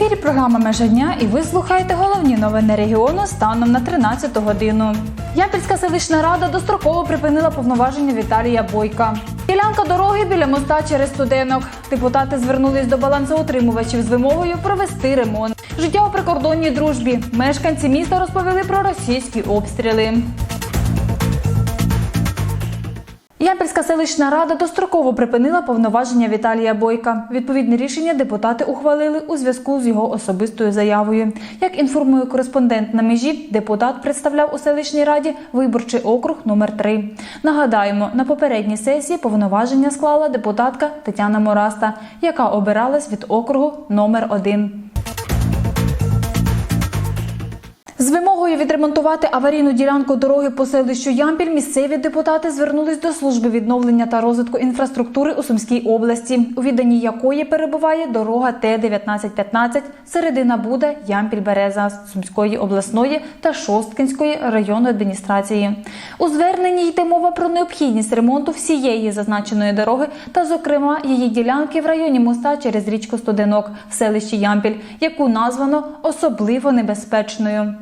ефірі програма Межа дня і ви слухаєте головні новини регіону станом на 13 годину. Ямпільська селищна рада достроково припинила повноваження Віталія Бойка. Ділянка дороги біля моста через студенок. Депутати звернулись до балансоутримувачів з вимогою провести ремонт. Життя у прикордонній дружбі. Мешканці міста розповіли про російські обстріли. Ямпільська селищна рада достроково припинила повноваження Віталія Бойка. Відповідне рішення депутати ухвалили у зв'язку з його особистою заявою. Як інформує кореспондент на межі, депутат представляв у селищній раді виборчий округ номер 3 Нагадаємо, на попередній сесії повноваження склала депутатка Тетяна Мораста, яка обиралась від округу номер 1 З вимогою відремонтувати аварійну ділянку дороги по селищу Ямпіль місцеві депутати звернулись до служби відновлення та розвитку інфраструктури у Сумській області, у відданні якої перебуває дорога Т-1915 середина Буда Ямпіль-Береза Сумської обласної та Шосткинської районної адміністрації. У зверненні йде мова про необхідність ремонту всієї зазначеної дороги та, зокрема, її ділянки в районі моста через річку Студенок в селищі Ямпіль, яку названо особливо небезпечною.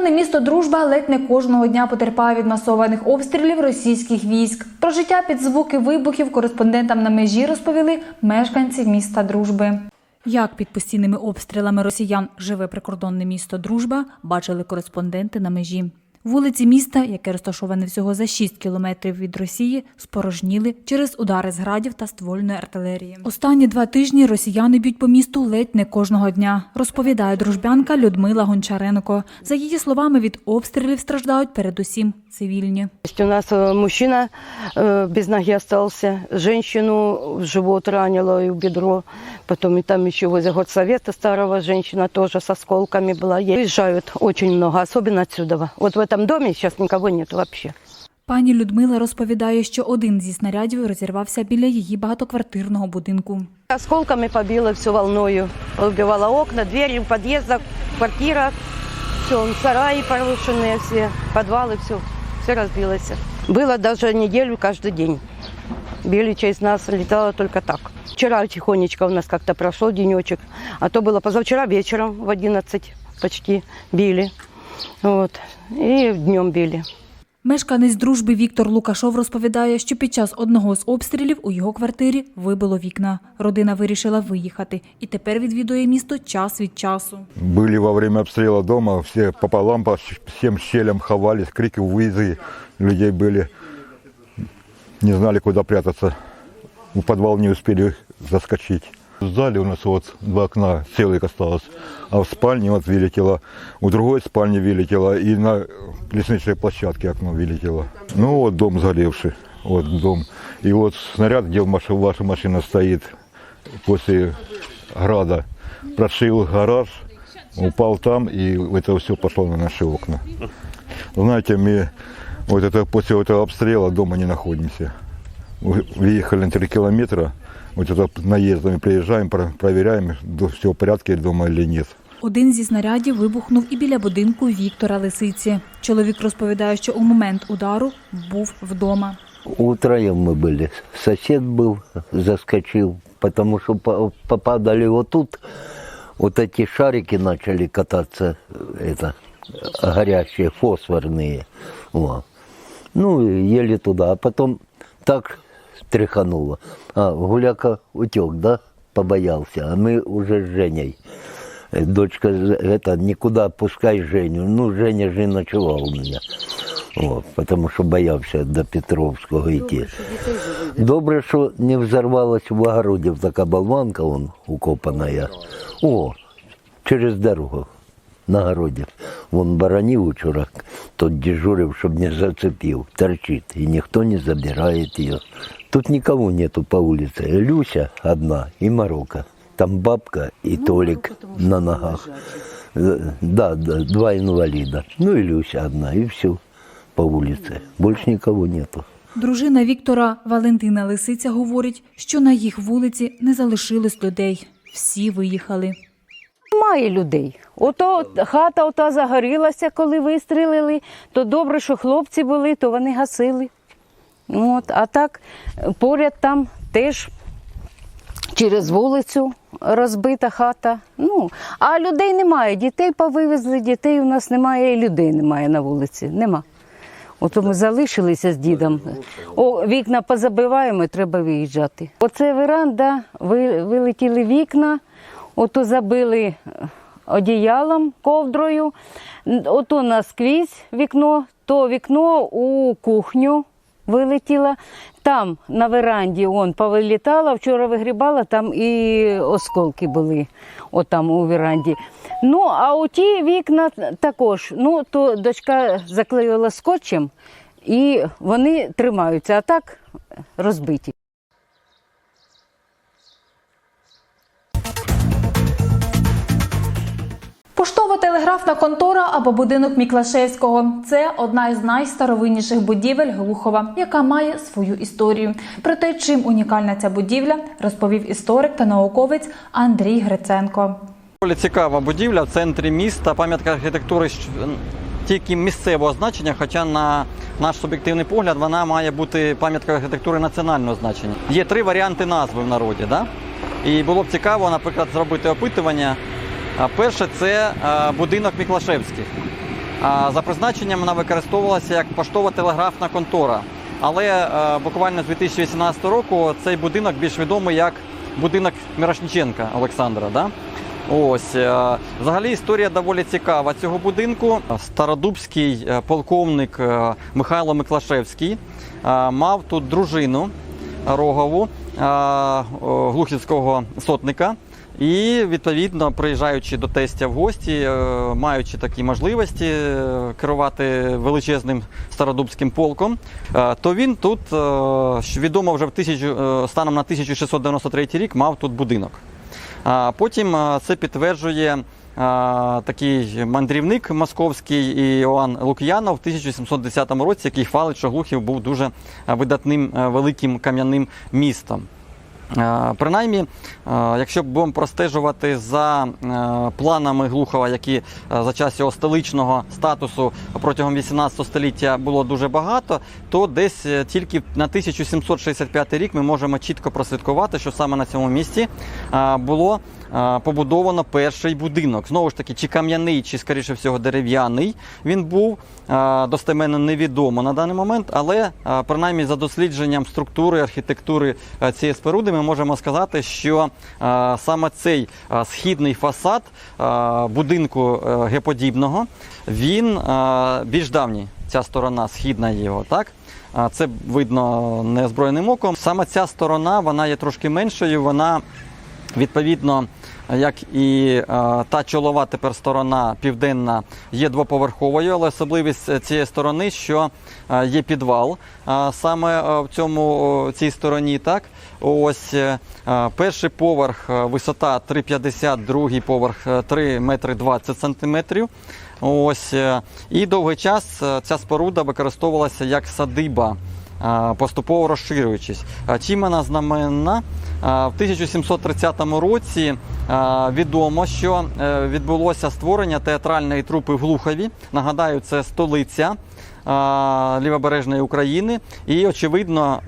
Прикордонне місто Дружба ледь не кожного дня потерпає від масованих обстрілів російських військ. Про життя під звуки вибухів кореспондентам на межі розповіли мешканці міста Дружби. Як під постійними обстрілами росіян живе прикордонне місто Дружба, бачили кореспонденти на межі. Вулиці міста, яке розташоване всього за 6 кілометрів від Росії, спорожніли через удари з градів та ствольної артилерії. Останні два тижні росіяни б'ють по місту ледь не кожного дня, розповідає дружбянка Людмила Гончаренко. За її словами, від обстрілів страждають передусім цивільні. Есть У нас э, мужчина э, без ноги остался, женщину в живот ранила и в бедро, потом и там еще возле горсовета старого женщина тоже с осколками была. Уезжают очень много, особенно отсюда. Вот в этом доме сейчас никого нет вообще. Пані Людмила розповідає, що один зі снарядів розірвався біля її багатоквартирного будинку. Осколками побило все волною, убивало окна, двери в подъездах, в квартирах, все, сараи порушенные все, подвалы, все, все разбилось. Было даже неделю каждый день. Били через нас, летало только так. Вчера тихонечко у нас как-то прошел денечек, а то было позавчера вечером в 11 почти били. Вот. И днем били. Мешканець дружби Віктор Лукашов розповідає, що під час одного з обстрілів у його квартирі вибило вікна. Родина вирішила виїхати і тепер відвідує місто час від часу. Были во время обстрела дома, все пополам по щ- всем щелям ховались, крики, вызы людей были. Не знали, куда прятаться. В подвал не успели заскочить. В зале у нас вот два окна целых осталось, а в спальне вот вылетело, у другой спальни вылетело и на лестничной площадке окно вылетело. Ну вот дом сгоревший, вот дом. И вот снаряд, где ваша, машина стоит после града, прошил гараж, упал там, и это все пошло на наши окна. Знаете, мы вот это, после этого обстрела дома не находимся. Вы- Выехали на 3 километра, вот это наездами приезжаем, про- проверяем, все в порядке дома или нет. Один зі снарядів вибухнув і біля будинку Віктора Лисиці. Чоловік розповідає, що у момент удару був вдома. Утроем мы были. Сосед был, заскочил, потому что по- попадали вот тут. Вот эти шарики начали кататься, э, это, горящие, фосфорные. Во. Ну, и еле туда. А потом так тряхануло. А, гуляка утек, да, побоялся. А мы уже с Женей. Э, Дочка, это, никуда пускай Женю. Ну, Женя же и ночевал у меня. О, потому що боявся до Петровського йти. Добре, що не взорвалась в огороді така болванка, вон укопана. О, через дорогу на городі. Вон баранів вчора, тот дежурив, щоб не зацепив, торчит, и никто не забирает ее. Тут никого нету по улице. Люся одна и Марокко. Там бабка и Толик на ногах. Э, Да, да, два инвалида. Ну и Люся одна, и все по улице. Больше никого нету. Дружина Віктора Валентина Лисиця говорить, що на їх вулиці не залишилось людей. Всі виїхали. Немає людей. Ото хата ота загорілася, коли вистрілили, то добре, що хлопці були, то вони гасили. От, а так поряд там теж через вулицю розбита хата. Ну, а людей немає. Дітей повивезли, дітей у нас немає, і людей немає на вулиці. Нема. Ото ми залишилися з дідом. О, вікна позабиваємо, треба виїжджати. Оце веранда, ви- вилетіли вікна, ото забили е, одіялом, ковдрою. Ото наскрізь вікно, то вікно у кухню вилетіло. Там на веранді он повилітала, вчора вигрібала, там і осколки були отам у веранді. Ну, а у вікна також. Ну, то дочка заклеїла скотчем, і вони тримаються, а так розбиті. Поштово-телеграфна контора або будинок Міклашевського це одна із найстаровинніших будівель Глухова, яка має свою історію. Про те, чим унікальна ця будівля, розповів історик та науковець Андрій Гриценко. Доволі цікава будівля в центрі міста, пам'ятка архітектури тільки місцевого значення, хоча на наш суб'єктивний погляд вона має бути пам'яткою архітектури національного значення. Є три варіанти назви в народі. Да? І було б цікаво, наприклад, зробити опитування. Перше це е, будинок Міклашевських. За призначенням вона використовувалася як поштово-телеграфна контора. Але е, буквально з 2018 року цей будинок більш відомий як будинок Мірошніченка Олександра. Да? Ось е, взагалі історія доволі цікава цього будинку. Стародубський полковник Михайло Миклашевський мав тут дружину Рогову глухівського сотника. І відповідно, приїжджаючи до тестя в гості, е, маючи такі можливості е, керувати величезним стародубським полком, е, то він тут, відомо вже в тисячу, станом на 1693 рік, мав тут будинок. А потім це підтверджує такий мандрівник московський Іоанн Лук'янов в 1710 році, який хвалить, що Глухів був дуже видатним великим кам'яним містом. Е, Принаймні, е, якщо будемо простежувати за е, планами Глухова, які за час його столичного статусу протягом 18 століття було дуже багато, то десь тільки на 1765 рік ми можемо чітко прослідкувати, що саме на цьому місці було побудовано перший будинок. Знову ж таки, чи кам'яний, чи скоріше всього дерев'яний він був достеменно невідомо на даний момент, але принаймні за дослідженням структури архітектури цієї споруди ми можемо сказати, що саме цей східний фасад будинку е, геподібного він більш давній. Ця сторона східна його, так? Це видно неозброєним оком. Саме ця сторона вона є трошки меншою. Вона відповідно, як і е, та чолова тепер сторона південна є двоповерховою, але особливість цієї сторони, що е, є підвал е, саме е, в цьому цій стороні. Так, ось е, е, перший поверх е, висота 3,50, другий поверх е, 3 метри 20 сантиметрів. Ось е, і довгий час е, ця споруда використовувалася як садиба. Поступово розширюючись. А Чим знаменна? В 1730 році відомо, що е, відбулося створення театральної трупи в Глухові. Нагадаю, це столиця лівобережної України. І очевидно,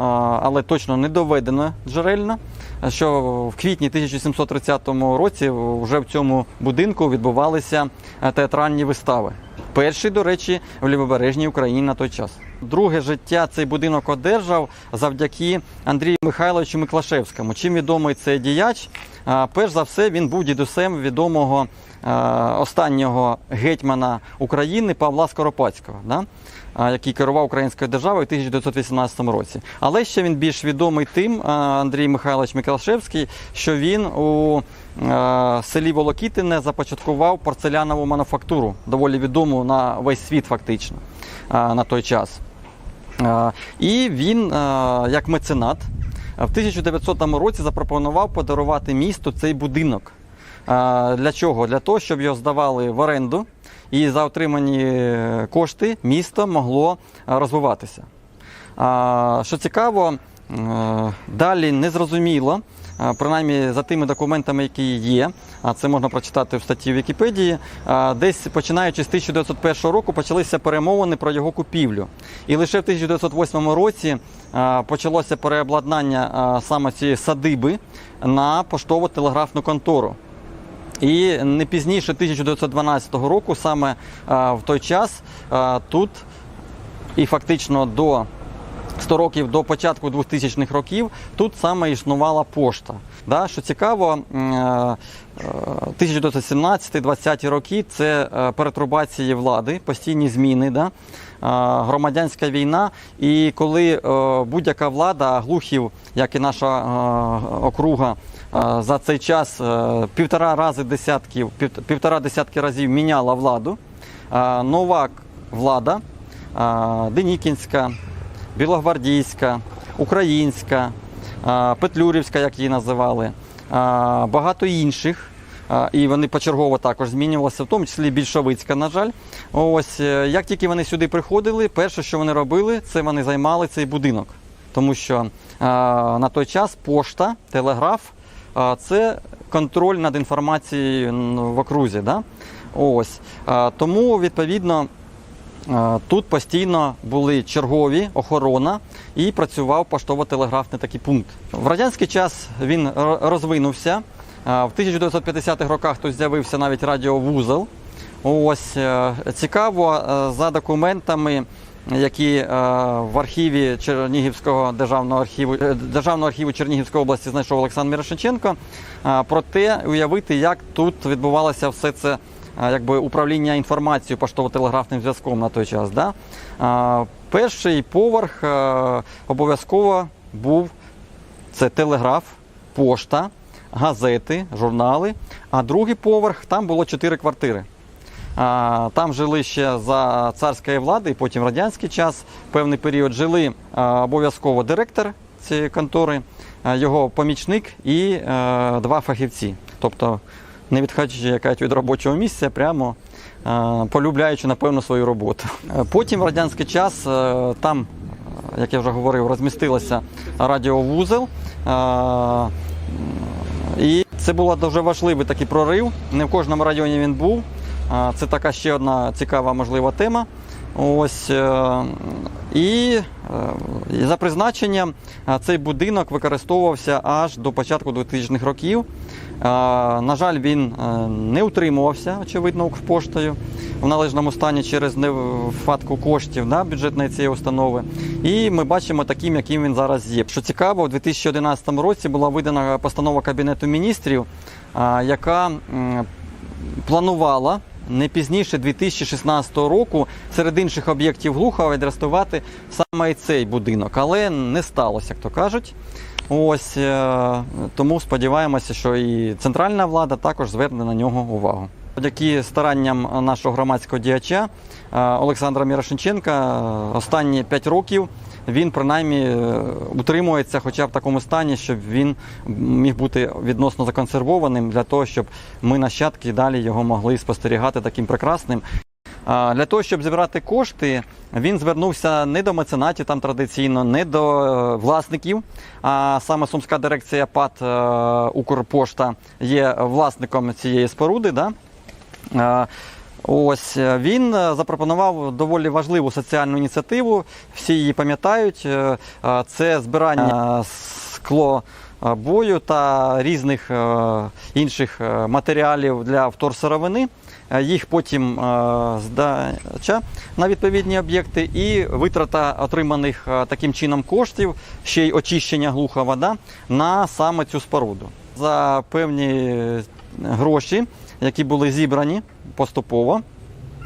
але точно не доведено джерельно, що в квітні 1730 році вже в цьому будинку відбувалися е, театральні вистави. Перший, до речі, в лівобережній Україні на той час. Друге життя цей будинок одержав завдяки Андрію Михайловичу Миклашевському. Чим відомий цей діяч? Перш за все, він був дідусем відомого останнього гетьмана України Павла Скоропадського, да? який керував українською державою у 1918 році. Але ще він більш відомий тим, Андрій Михайлович Миколашевський, що він у селі Волокітине започаткував порцелянову мануфактуру, доволі відому на весь світ, фактично, на той час. І він, як меценат, в 1900 році запропонував подарувати місту цей будинок. Для чого? Для того, щоб його здавали в оренду, і за отримані е, кошти місто могло е, розвиватися. Що цікаво, е, далі незрозуміло, е, принаймні за тими документами, які є, а це можна прочитати в статті Вікіпедії, десь починаючи з 1901 року почалися перемовини про його купівлю. І лише в 1908 році почалося переобладнання саме цієї садиби на поштово-телеграфну контору. І не пізніше 1912 року, саме в той час, тут і фактично до 100 років до початку 2000-х років тут саме існувала пошта. Да, що цікаво, м, е, е, 1917-20 роки це е, перетрубації влади, постійні зміни, да, громадянська війна. І коли будь-яка влада, глухів, як і наша округа, за цей час півтора рази десятків, пів- півтора десятки разів міняла владу. Нова влада, Денікінська, Білогвардійська, Українська, Петлюрівська, як її називали, багато інших. І вони почергово також змінювалися, в тому числі більшовицька, на жаль. Ось е, як тільки вони сюди приходили, перше, що вони робили, це вони займали цей будинок. Тому що на той час пошта, телеграф це контроль над інформацією в окрузі. Да? Ось. Тому, відповідно, Тут постійно були чергові, охорона і працював поштово-телеграфний такий пункт. В радянський час він розвинувся. Е, В 1950-х роках тут з'явився навіть радіовузол. Ось е, цікаво е, за документами, які е, в архіві Чернігівського державного архіву е, Державного архіву Чернігівської області знайшов Олександр Мірошниченко. е, Про те, уявити, як тут відбувалося все це якби управління інформацією поштово-телеграфним зв'язком на той час. Да? Перший поверх е, обов'язково був це телеграф, пошта, газети, журнали. А другий поверх там було чотири квартири. Там жили ще за царської влади, і потім радянський час певний період жили обов'язково директор цієї контори, його помічник і е, два фахівці. Тобто не відходячи як кажуть, від робочого місця, прямо полюбляючи, напевно, свою роботу. Потім в радянський час е, там, як я вже говорив, розмістилося радіовузел. І це був дуже важливий такий прорив. Не в кожному районі він був. Це така ще одна цікава можлива тема. Ось е, і, е, за призначенням е, цей будинок використовувався аж до початку 2000-х років. На жаль, він не утримувався, очевидно, Укрпоштою в належному стані через нехватку коштів да, бюджетної цієї установи. І ми бачимо таким, яким він зараз є. Що цікаво, у 2011 році була видана постанова Кабінету міністрів, яка планувала не пізніше 2016 року серед інших об'єктів Глухова відрестувати саме цей будинок, але не сталося, як то кажуть. Ось е, тому сподіваємося, що і центральна влада також зверне на нього увагу. Завдяки старанням нашого громадського діяча е, Олександра Мірошниченка е, останні 5 років він принаймні е, утримується хоча в такому стані, щоб він міг бути відносно законсервованим для того, щоб ми нащадки далі його могли спостерігати таким прекрасним. Для того, щоб зібрати кошти, він звернувся не до меценатів там традиційно, не до е, власників. А саме Сумська дирекція ПАТ е, Укрпошта є власником цієї споруди. Да? Ось е, він е, запропонував доволі важливу соціальну ініціативу. Всі її пам'ятають. Е, Це збирання скло бою та різних інших матеріалів для вторсировини. Їх потім здача на відповідні об'єкти і витрата отриманих таким чином коштів, ще й очищення глуха вода на саме цю споруду. За певні гроші, які були зібрані поступово,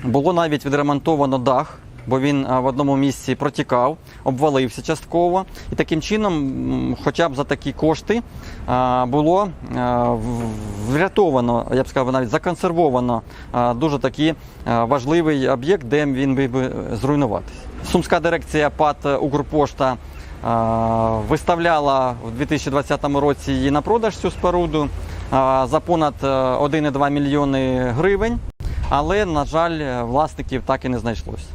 було навіть відремонтовано дах, бо він в одному місці протікав, обвалився частково. І таким чином, хоча б за такі кошти, було врятовано, я б сказав, навіть законсервовано дуже такий важливий об'єкт, де він би зруйнуватися. Сумська дирекція ПАТ Укрпошта виставляла в 2020 році її на продаж цю споруду за понад е, 1,2 мільйони гривень. Але, на жаль, власників так і не знайшлося.